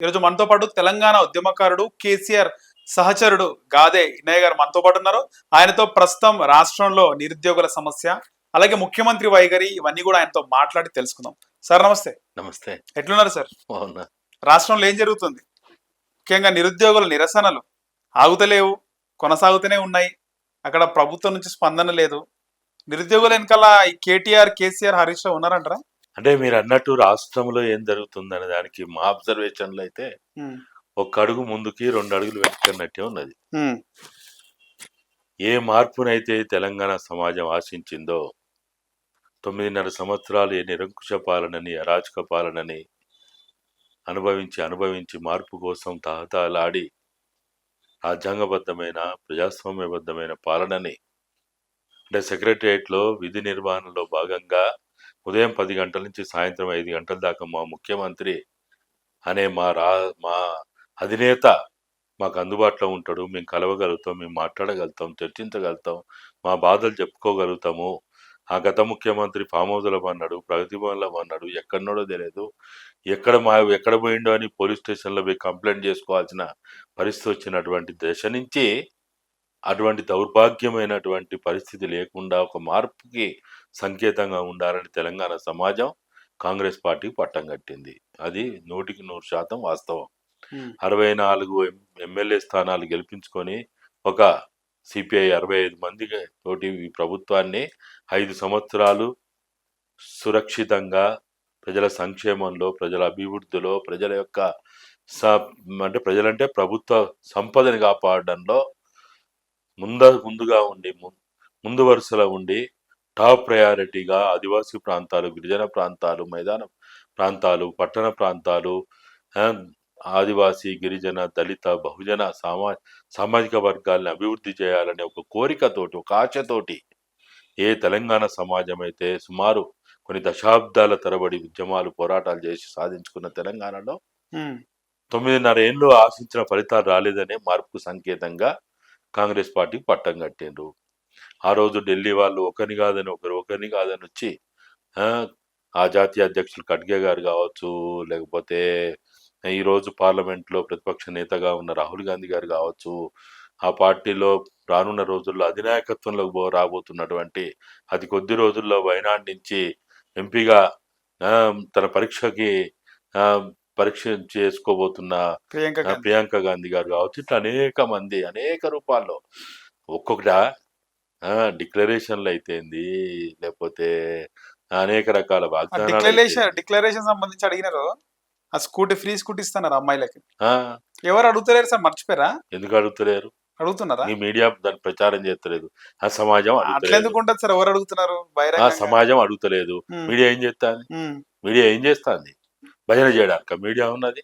ఈరోజు మనతో పాటు తెలంగాణ ఉద్యమకారుడు కేసీఆర్ సహచరుడు గాదే ఇన్నయ్య గారు మనతో పాటు ఉన్నారు. ఆయనతో ప్రస్తుతం రాష్ట్రంలో నిరుద్యోగుల సమస్య అలాగే ముఖ్యమంత్రి వైఖరి ఇవన్నీ కూడా ఆయనతో మాట్లాడి తెలుసుకుందాం. సార్ నమస్తే. నమస్తే. ఎట్లున్నారు సార్? రాష్ట్రంలో ఏం జరుగుతుంది? ముఖ్యంగా నిరుద్యోగుల నిరసనలు ఆగుతలేవు కొనసాగుతూనే ఉన్నాయి. అక్కడ ప్రభుత్వం నుంచి స్పందన లేదు. నిరుద్యోగుల వెనకాల ఈ కేటీఆర్ కేసీఆర్ హరీష్ రావు ఉన్నారంటారా? అంటే మీరు అన్నట్టు రాష్ట్రంలో ఏం జరుగుతుందనే దానికి మా అబ్జర్వేషన్లో అయితే ఒక అడుగు ముందుకి రెండు అడుగులు వెనుకన్నట్టే ఉన్నది. ఏ మార్పునైతే తెలంగాణ సమాజం ఆశించిందో తొమ్మిదిన్నర సంవత్సరాలు ఏ నిరంకుశ పాలనని అరాచక పాలనని అనుభవించి అనుభవించి మార్పు కోసం తహతలాడి రాజ్యాంగబద్ధమైన ప్రజాస్వామ్యబద్ధమైన పాలనని అంటే సెక్రటరియట్లో విధి నిర్వహణలో భాగంగా ఉదయం పది గంటల నుంచి సాయంత్రం ఐదు గంటల దాకా మా ముఖ్యమంత్రి అనే మా రా మా అధినేత మాకు అందుబాటులో ఉంటాడు. మేము కలవగలుగుతాం మేము మాట్లాడగలుగుతాం చర్చించగలుగుతాం మా బాధలు చెప్పుకోగలుగుతాము. ఆ గత ముఖ్యమంత్రి ఫామ్ హౌస్లో అన్నాడు ప్రగతి భవన్లో అన్నాడు ఎక్కడనోడో తెలియదు ఎక్కడ మా ఎక్కడ పోయిండో అని పోలీస్ స్టేషన్లో పోయి కంప్లైంట్ చేసుకోవాల్సిన పరిస్థితి వచ్చినటువంటి దశ నుంచి అటువంటి దౌర్భాగ్యమైనటువంటి పరిస్థితి లేకుండా ఒక మార్పుకి సంకేతంగా ఉండాలని తెలంగాణ సమాజం కాంగ్రెస్ పార్టీకి పట్టం కట్టింది. అది నూటికి నూరు శాతం వాస్తవం. అరవై నాలుగు ఎం- ఎమ్మెల్యే స్థానాలు గెలిపించుకొని ఒక సిపిఐ అరవై ఐదు మంది తోటి ఈ ప్రభుత్వాన్ని ఐదు సంవత్సరాలు సురక్షితంగా ప్రజల సంక్షేమంలో ప్రజల అభివృద్ధిలో ప్రజల యొక్క స అంటే ప్రజలంటే ప్రభుత్వ సంపదని కాపాడడంలో ముంద ముందుగా ఉండి ముందు వరుసలో ఉండి టాప్ ప్రయారిటీగా ఆదివాసీ ప్రాంతాలు గిరిజన ప్రాంతాలు మైదాన ప్రాంతాలు పట్టణ ప్రాంతాలు ఆదివాసీ గిరిజన దళిత బహుజన సామా సామాజిక వర్గాల్ని అభివృద్ధి చేయాలనే ఒక కోరికతోటి ఒక ఆశతోటి ఏ తెలంగాణ సమాజం అయితే సుమారు కొన్ని దశాబ్దాల తరబడి ఉద్యమాలు పోరాటాలు చేసి సాధించుకున్న తెలంగాణలో తొమ్మిదిన్నర ఏళ్ళు ఆశించిన ఫలితాలు రాలేదనే మార్పుకు సంకేతంగా కాంగ్రెస్ పార్టీ పట్టం కట్టిండ్రు. ఆ రోజు ఢిల్లీ వాళ్ళు ఒకరిని కాదని ఒకరు ఒకరిని కాదని వచ్చి ఆ, జాతీయ అధ్యక్షులు ఖడ్గే గారు కావచ్చు లేకపోతే ఈ రోజు పార్లమెంట్లో ప్రతిపక్ష నేతగా ఉన్న రాహుల్ గాంధీ గారు కావచ్చు ఆ పార్టీలో రానున్న రోజుల్లో అధినాయకత్వంలోకి పో రాబోతున్నటువంటి అతి కొద్ది రోజుల్లో వైనాడ్ నుంచి ఎంపీగా తన పరీక్షకి పరీక్ష చేసుకోబోతున్న ప్రియాంక గాంధీ గారు కావచ్చు ఇట్లా అనేక మంది అనేక రూపాల్లో ఒక్కొక్కట డిక్లరేషన్లు అయితేంది లేకపోతే అనేక రకాల డిక్లరేషన్. డిక్లరేషన్ సంబంధించి అడిగినారు. ఆ స్కూటీ ఫ్రీ స్కూటీ ఇస్తున్నారు అమ్మాయిలకి. ఎవరు అడుగుతలేరు సార్ మర్చిపోయారా? ఎందుకు అడుగుతలేరు? అడుగుతున్నారా? ఈ మీడియా దాన్ని ప్రచారం చేస్తలేదు. ఆ సమాజం అట్లా అడుగుతలేదు. ఎందుకు ఉంటుంది సార్? ఎవరు అడుగుతున్నారు? ఆ? సమాజం అడుగుతలేదు. మీడియా ఏం చేస్తాంది? మీడియా ఏం చేస్తాంది? భజన చేయడానికి? మీడియా ఉన్నది?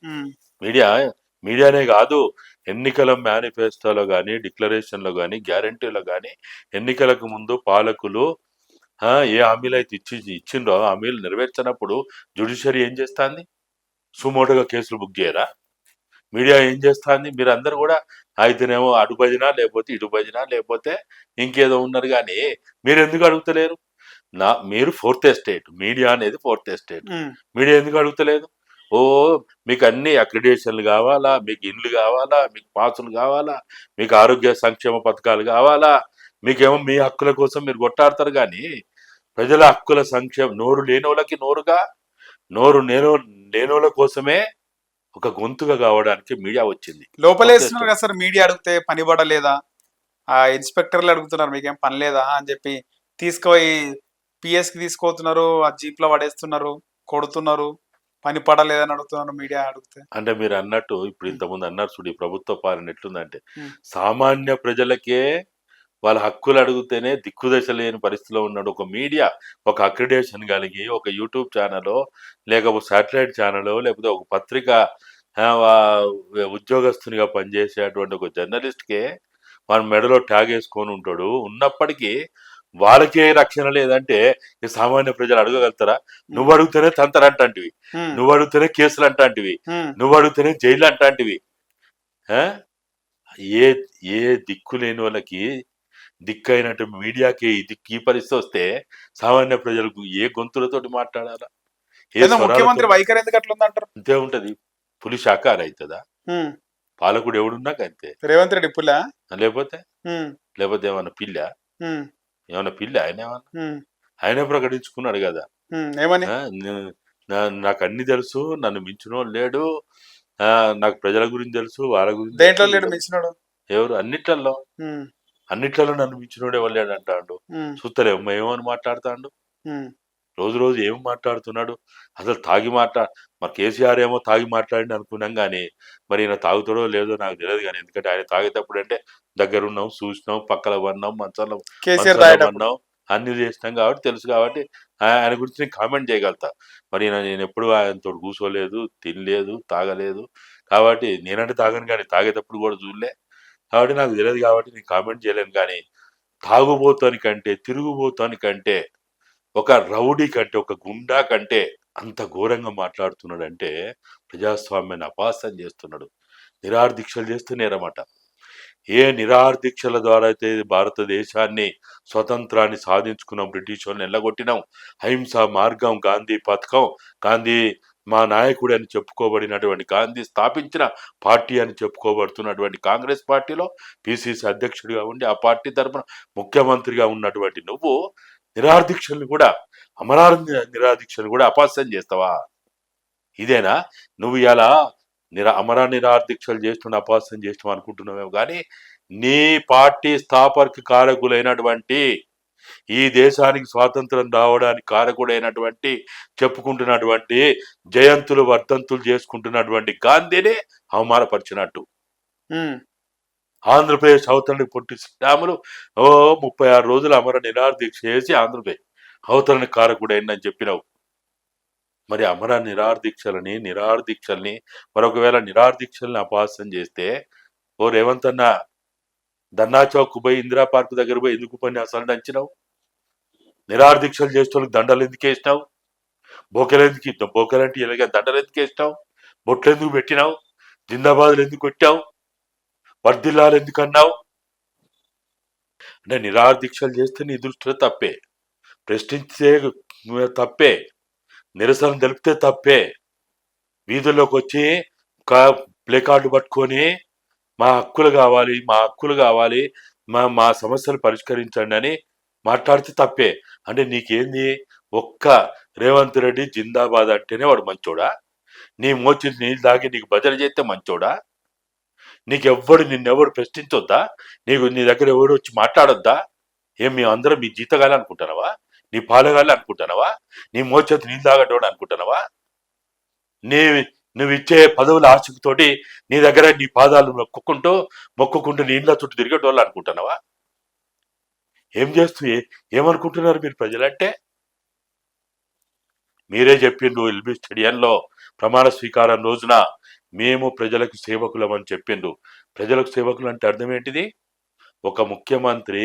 మీడియా మీడియానే కాదు. ఎన్నికల మేనిఫెస్టోలో కానీ డిక్లరేషన్లో కానీ గ్యారంటీలో కానీ ఎన్నికలకు ముందు పాలకులు ఏ హామీలు అయితే ఇచ్చి ఇచ్చిండ్రో ఆ హామీలు నెరవేర్చినప్పుడు జుడిషియరీ ఏం చేస్తుంది? సుమోటుగా కేసులు బుక్ చేయరా? మీడియా ఏం చేస్తుంది? మీరు అందరు కూడా అయితేనేమో అటు భజన లేకపోతే ఇటు భజన లేకపోతే ఇంకేదో ఉన్నారు కానీ మీరు ఎందుకు అడుగుతలేరు? నా మీరు ఫోర్త్ ఎస్టేట్ మీడియా అనేది ఫోర్త్ ఎస్టేట్. మీడియా ఎందుకు అడుగుతలేదు? ఓ మీకు అన్ని అక్రిడేషన్లు కావాలా? మీకు ఇండ్లు కావాలా? మీకు పాసులు కావాలా? మీకు ఆరోగ్య సంక్షేమ పథకాలు కావాలా? మీకేమో మీ హక్కుల కోసం మీరు కొట్టాడతారు కానీ ప్రజల హక్కుల సంక్షేమ నోరు లేనోళ్ళకి నోరుగా నోరు లేనో లేనోళ్ళ కోసమే ఒక గొంతుగా కావడానికి మీడియా వచ్చింది. లోపలేస్తున్నారు కదా సార్? మీడియా అడిగితే పని పడలేదా? ఆ ఇన్స్పెక్టర్లు అడుగుతున్నారు మీకేం పని లేదా? అని చెప్పి తీసుకుపోయి పిఎస్కి తీసుకుపోతున్నారు ఆ జీప్లో పడేస్తున్నారు కొడుతున్నారు. పని పడలేదని అడుగుతున్నారు మీడియా అడిగితే. అంటే మీరు అన్నట్టు ఇప్పుడు ఇంతకుముందు అన్నారు చూడు ఈ ప్రభుత్వ పాలన ఎట్లుందంటే. సామాన్య ప్రజలకే వాళ్ళ హక్కులు అడిగితేనే దిక్కుదశ లేని పరిస్థితిలో ఉన్నాడు. ఒక మీడియా ఒక అక్రిడేషన్ కలిగి ఒక యూట్యూబ్ ఛానల్ లేకపోతే శాటిలైట్ ఛానల్ లేకపోతే ఒక పత్రిక ఉద్యోగస్తునిగా పనిచేసేటువంటి ఒక జర్నలిస్ట్కే వాడి మెడలో ట్యాగ్ వేసుకొని ఉంటాడు. ఉన్నప్పటికీ వాళ్ళకే రక్షణ లేదంటే సామాన్య ప్రజలు అడగగలుగుతారా? నువ్వు అడిగితేనే తంతరంటాంటివి ఉమ్, నువ్వు అడిగితేనే కేసులు అంటాంటివి. నువ్వు అడిగితేనే జైలు అంటాంటివి. ఆ? ఏ ఏ దిక్కు లేని వాళ్ళకి దిక్కు అయినట్టు మీడియాకి దిక్కు ఈ పరిస్థితి వస్తే సామాన్య ప్రజలకు ఏ గొంతులతోటి మాట్లాడాలా? ముఖ్యమంత్రి వైఖరి ఎందుకు అట్లా ఉందంటారు? అంతే ఉంటది. పులి శాకాహారి అవుతుందా. పాలకుడు ఎవడున్నాక అంతే రేవంత్ రెడ్డి పులా? లేకపోతే? లేకపోతే ఏమన్నా పిల్ల? ఏమన్నా పిల్ల ఆయన ఏమన్నా? ఆయనే ప్రకటించుకున్నాడు కదా. ఏమని? నాకు అన్ని తెలుసు నన్ను మించిన లేడు నాకు ప్రజల గురించి తెలుసు వాళ్ళ గురించి దేంట్లో. లేడు మించినాడు? ఎవరు? అన్నిట్లలో అన్నిట్లలో నన్ను మించినోడే వాళ్ళాడు అంటాడు ఉమ్, చూస్తలేము ఏమని మాట్లాడుతాడు? రోజు రోజు ఏం మాట్లాడుతున్నాడు? అసలు తాగి మాట్లా మరి కేసీఆర్ ఏమో తాగి మాట్లాడి అనుకున్నాం కానీ మరి ఈయన తాగుతాడో లేదో నాకు తెలియదు కానీ ఎందుకంటే ఆయన తాగేటప్పుడు అంటే దగ్గరున్నాం చూసినాం పక్కల పడినాం మంచాల పడినాం అన్ని చేసినాం కాబట్టి తెలుసు కాబట్టి ఆయన గురించి నేను కామెంట్ చేయగలుగుతా. మరి నేను ఎప్పుడు ఆయనతో కూర్చోలేదు తినలేదు తాగలేదు కాబట్టి నేనంటే తాగను కానీ తాగేటప్పుడు కూడా చూడలే కాబట్టి నాకు తెలియదు కాబట్టి నేను కామెంట్ చేయలేను కానీ తాగుబోతాని కంటే తిరుగుబోతాని కంటే ఒక రౌడీ కంటే ఒక గుండా కంటే అంత ఘోరంగా మాట్లాడుతున్నాడంటే ప్రజాస్వామ్యాన్ని అపాసం చేస్తున్నాడు. నిరార్దీక్షలు చేస్తున్నారన్నమాట ఏ నిరార్దీక్షల ద్వారా అయితే భారతదేశాన్ని స్వతంత్రాన్ని సాధించుకున్నాం బ్రిటిష్ వాళ్ళని ఎల్లగొట్టినాం అహింస మార్గం గాంధీ పథకం గాంధీ మా నాయకుడు అని చెప్పుకోబడినటువంటి గాంధీ స్థాపించిన పార్టీ అని చెప్పుకోబడుతున్నటువంటి కాంగ్రెస్ పార్టీలో పిసిసి అధ్యక్షుడిగా ఉండి ఆ పార్టీ తరపున ముఖ్యమంత్రిగా ఉన్నటువంటి నువ్వు నిరాధీక్షల్ని కూడా అమరార నిరాధీక్షల్ని కూడా అపాస్యం చేస్తావా? ఇదేనా? నువ్వు ఇలా నిరా అమర నిరాధీక్షలు చేస్తున్న అపాస్యం చేస్తున్నావు అనుకుంటున్నావేమో కానీ నీ పార్టీ స్థాపక కారకులైనటువంటి ఈ దేశానికి స్వాతంత్రం రావడానికి కారకుడైనటువంటి చెప్పుకుంటున్నటువంటి జయంతులు వర్ధంతులు చేసుకుంటున్నటువంటి గాంధీని అవమానపరిచినట్టు. ఆంధ్రప్రదేశ్ అవతరణకు పొట్టి శ్రీరాములు ఓ ముప్పై ఆరు రోజులు అమర నిరాదీక్ష చేసి ఆంధ్రప్రదేశ్ అవతరణ కారకుడైందని చెప్పినావు. మరి అమర నిరాదీక్షలని నిరారదీక్షల్ని మరొకవేళ నిరారదీక్షల్ని అపహాస్యం చేస్తే ఓ రేవంత్ అన్న దన్నా చౌక్ పోయి ఇందిరా పార్క్ దగ్గర పోయి ఎందుకు ఉపన్యాసాలు దంచినావు? నిరారదీక్షలు చేసేవాళ్ళకి దండలు ఎందుకు వేసినావు? బోకెలు ఎందుకు బోకెలంటే ఇలాగే దండలు ఎందుకు వేసినావు? బొట్లు ఎందుకు పెట్టినావు? జిందాబాద్లు ఎందుకు కొట్టావు? వర్ధిల్లాలు ఎందుకన్నావు? అంటే నిరాదీక్షలు చేస్తే నీ దృష్టిలో తప్పే. ప్రశ్నించే తప్పే. నిరసన తెలిపితే తప్పే. వీధుల్లోకి వచ్చి ప్లే కార్డు పట్టుకొని మా హక్కులు కావాలి మా హక్కులు కావాలి మా మా సమస్యలు పరిష్కరించండి అని మాట్లాడితే తప్పే. అంటే నీకేంది? ఒక్క రేవంత్ రెడ్డి జిందాబాద్ అంటేనే వాడు మంచోడా? నీ మోచి నీళ్ళు తాగి నీకు భజన చేస్తే మంచోడా? నీకెవ్వడు నిన్నెవడు ప్రశ్నించొద్దా? నీకు నీ దగ్గర ఎవడు వచ్చి మాట్లాడొద్దా? ఏం మేము అందరం మీ జీతగాలి అనుకుంటున్నావా? నీ పాలగాలి అనుకుంటున్నావా? నీ మోచేతి నీళ్ళు తాగటోడు అనుకుంటున్నావా? నీ నువ్వు ఇచ్చే పదవుల ఆశతోటి నీ దగ్గర నీ పాదాలు మొక్కుకుంటూ మొక్కుకుంటూ నీళ్ళ చుట్టూ తిరిగేటోళ్ళు అనుకుంటున్నావా? ఏం చేస్తూ ఏమనుకుంటున్నారు మీరు ప్రజలంటే? మీరే చెప్పిండ్రు ఎల్బీ స్టేడియంలో ప్రమాణ స్వీకారం రోజున మేము ప్రజలకు సేవకులమని చెప్పిండు ప్రజలకు సేవకులు అంటే అర్థం ఏంటిది? ఒక ముఖ్యమంత్రి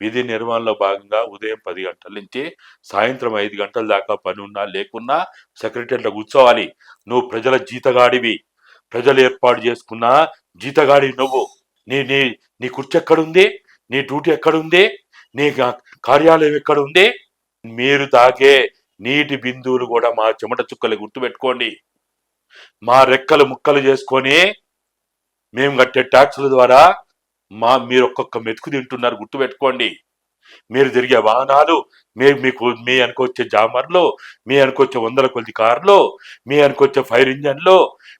విధి నిర్వహణలో భాగంగా ఉదయం పది గంటల నుంచి సాయంత్రం ఐదు గంటల దాకా పని ఉన్నా లేకున్నా సెక్రటరీలో కూర్చోవాలి. నువ్వు ప్రజల జీతగాడివి. ప్రజలు ఏర్పాటు చేసుకున్న జీతగాడి నువ్వు. నీ నీ నీ కుర్చీ ఎక్కడుంది? నీ డ్యూటీ ఎక్కడుంది? నీ కార్యాలయం ఎక్కడుంది? మీరు తాగే నీటి బిందువులు కూడా మా చెమట చుక్కలు గుర్తుపెట్టుకోండి. మా రెక్కలు ముక్కలు చేసుకొని మేము కట్టే ట్యాక్సుల ద్వారా మా మీరు ఒక్కొక్క మెతుకు తింటున్నారు గుర్తుపెట్టుకోండి. మీరు తిరిగే వాహనాలు మీ మీకు మీ అనుకొచ్చే జామర్లు మీ అనుకొచ్చే వందల కొద్ది కార్లు మీ అనుకొచ్చే ఫైర్ ఇంజన్లు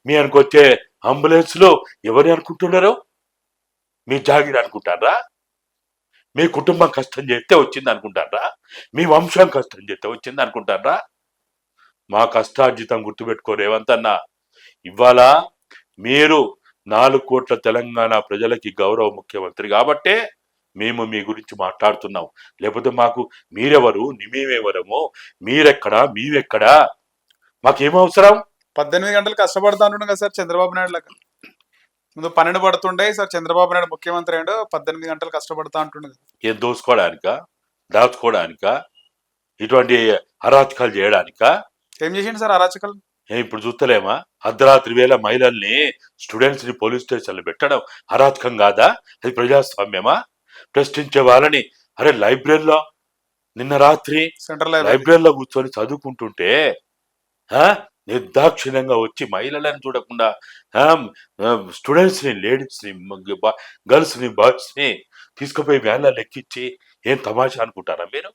మీ అనుకొచ్చే అంబులెన్స్లు ఎవరు అనుకుంటున్నారు? మీ జాగిరి అనుకుంటారా? మీ కుటుంబం కష్టం చేస్తే వచ్చింది అనుకుంటారా? మీ వంశం కష్టం చేస్తే వచ్చింది అనుకుంటారా? మా కష్టార్జితం గుర్తుపెట్టుకో రేవంత్ అన్న ఇవాళ మీరు నాలుగు కోట్ల తెలంగాణ ప్రజలకి గౌరవ ముఖ్యమంత్రి కాబట్టే మేము మీ గురించి మాట్లాడుతున్నాం. లేకపోతే మాకు మీరెవరు? మేమెవరము? మీరెక్కడా? మేమెక్కడా మాకేం అవసరం? పద్దెనిమిది గంటలు కష్టపడతా ఉంటుండే కదా సార్ చంద్రబాబు నాయుడు లాగా ముందు పన్నెండు పడుతుండే సార్ చంద్రబాబు నాయుడు ముఖ్యమంత్రి అయ్యాడు పద్దెనిమిది గంటలు కష్టపడతా ఉంటుండే ఏం దోసుకోవడానికా దాచుకోవడానికా ఇటువంటి అరాచకాలు చేయడానికా? ఏం చేసిండు సార్ అరాచకలు? ఏం ఇప్పుడు చూస్తలేమా అర్ధరాత్రి వేళ మహిళల్ని స్టూడెంట్స్ని పోలీస్ స్టేషన్లు పెట్టడం అరాచకం కాదా? అది ప్రజాస్వామ్యమా? ప్రశ్నించే వాళ్ళని అరే లైబ్రరీలో నిన్న రాత్రి సెంట్రల్ లైబ్రరీ. లైబ్రరీలో కూర్చొని చదువుకుంటుంటే ఆ? నిర్దాక్షిణ్యంగా వచ్చి మహిళలను చూడకుండా స్టూడెంట్స్ని లేడీస్ని గర్ల్స్ని బాయ్స్ని తీసుకుపోయి వ్యాన్లలో ఎక్కించి ఏం తమాషా అనుకుంటారా మీరు?